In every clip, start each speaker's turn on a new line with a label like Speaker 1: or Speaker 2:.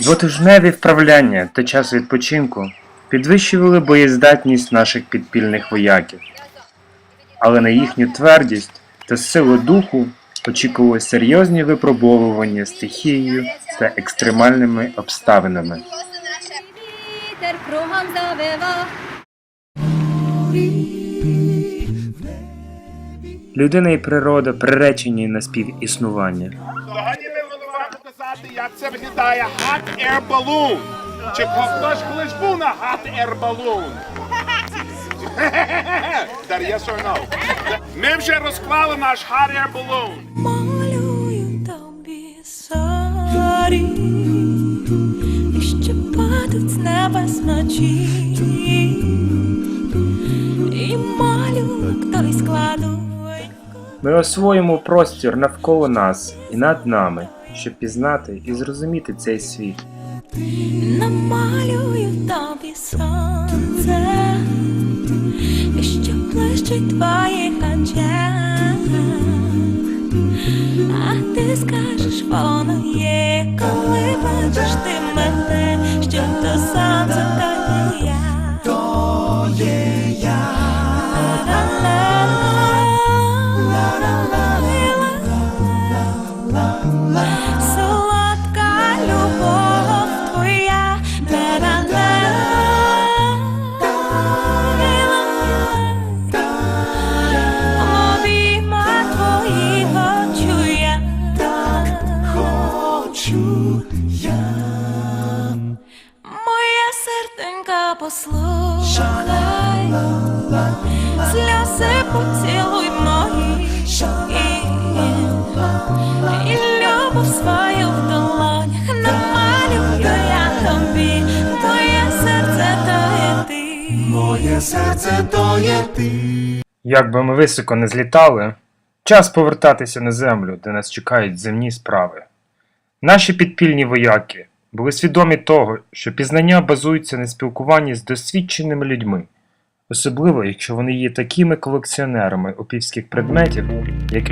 Speaker 1: Двотижневі вправляння та час відпочинку підвищували боєздатність наших підпільних вояків, але на їхню твердість та силу духу очікували серйозні випробовування стихією та екстремальними обставинами. Людина і природа приречені на співіснування.
Speaker 2: Сьогодні ми будемо вам показати, як це виглядає hot air balloon. Чи хтось колись був на hot air balloon? That yes or no? Ми вже розклали наш hot air balloon.
Speaker 3: Малюю тобі сорі, і ще падуть з небес ночі, і малюнок той складу.
Speaker 1: Ми освоїмо простір навколо нас і над нами, щоб пізнати і зрозуміти цей світ.
Speaker 3: Намалюю тобі сонце, що блищить твоїх очах, а ти скажеш, воно є, коли бачиш ти мене, що то сонце, послухай, сльози поцілуй мої, і любов свою в долонях намалюю я тобі, твоє серце то є ти. Моє серце то є ти.
Speaker 1: Як би ми високо не злітали, час повертатися на землю, де нас чекають земні справи. Наші підпільні вояки були свідомі того, що пізнання базується на спілкуванні з досвідченими людьми, особливо якщо вони є такими колекціонерами опівських предметів, як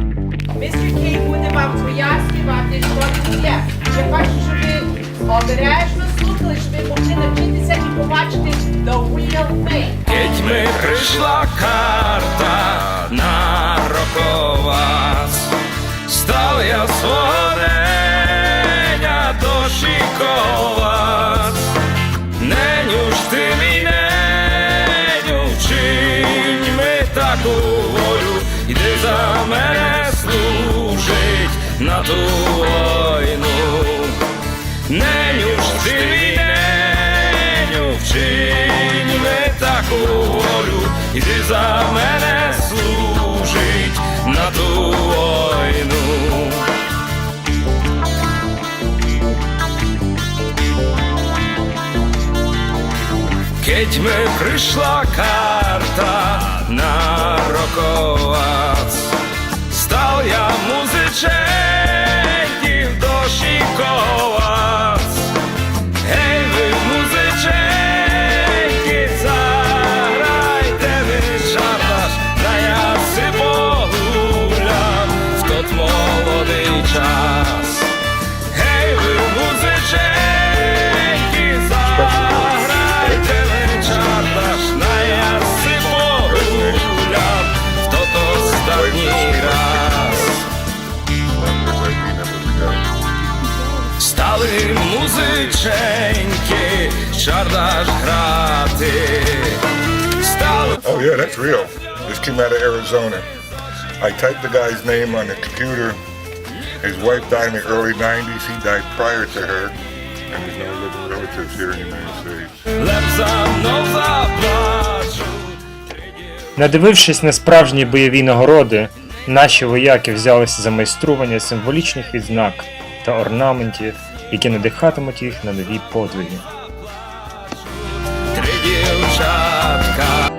Speaker 4: Містер Кейт буде вам пояснювати, що це є. Я бачу, що ви обережно слухали, щоб ви могли навчитися і побачити the real thing.
Speaker 5: Кітьми прийшла карта на роковас, став я свого ту війну. Неню ж ти неню, вчинь ми таку волю, іди за мене служить на ту війну. Кетьми прийшла карта на роковац, став я музиченьків
Speaker 6: yeah, that's real. This came out of Arizona. I typed the guy's name on the computer. His wife died in the early 90s. He died prior to her. And there's no living relatives here in the United States.
Speaker 1: Надивившись на справжні бойові нагороди, наші вояки взялися за майстрування символічних відзнак та орнаментів, які надихатимуть їх на нові подвиги.
Speaker 5: Три дівчатка.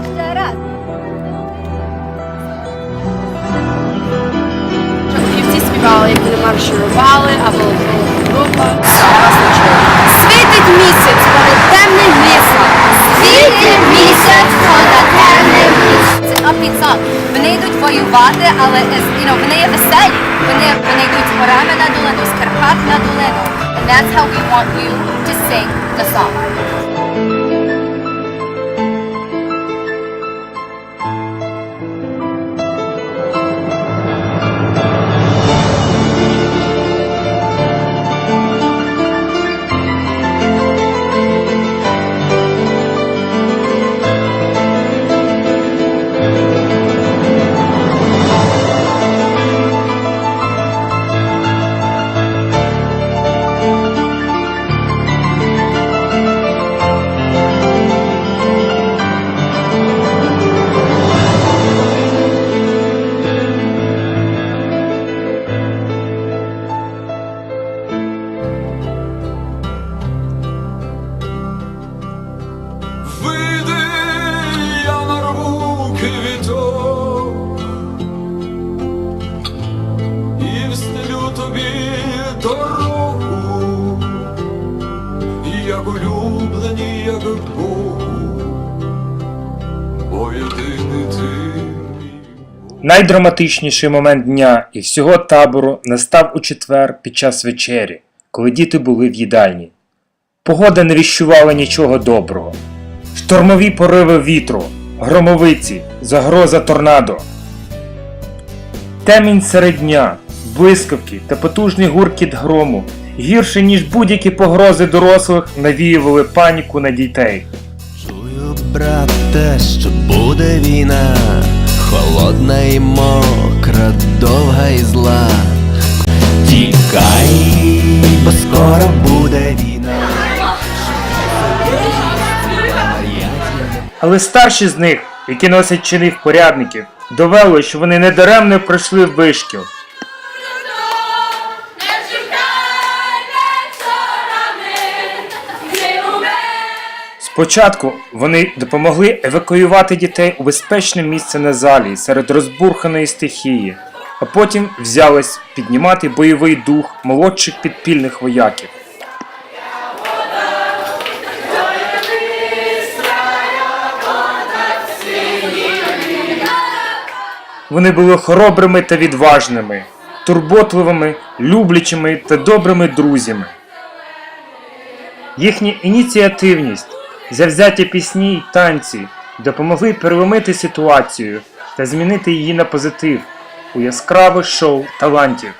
Speaker 7: виступа ще раз.
Speaker 4: Шахтівці співали, як вони марширували, або група.
Speaker 7: Світить місяць, понад темним лісом. Світить місяць, понад темним лісом. Це upbeat song. Вони йдуть воювати, але you know, вони є веселі. Вони, вони йдуть з горами на долину, з Карпат на долину. And that's how we want you to sing the song.
Speaker 5: Як Богу, бо єдиний ти.
Speaker 1: Найдраматичніший момент дня і всього табору настав у четвер під час вечері, коли діти були в їдальні. Погода не віщувала нічого доброго. Штормові пориви вітру, громовиці, загроза торнадо. Темінь серед дня, блискавки та потужний гуркіт грому, гірше ніж будь-які погрози дорослих, навіювали паніку на дітей.
Speaker 8: Чую, брате, що буде війна, холодна і мокра, довга і зла. Тікай, бо скоро буде війна.
Speaker 1: Але старші з них, які носять чини впорядників, довели, що вони недаремно пройшли вишкіл. Спочатку вони допомогли евакуювати дітей у безпечне місце на залі серед розбурханої стихії, а потім взялись піднімати бойовий дух молодших підпільних вояків. Вони були хоробрими та відважними, турботливими, люблячими та добрими друзями. Їхня ініціативність, завзяті пісні й танці допомогли переломити ситуацію та змінити її на позитив у яскраве шоу талантів.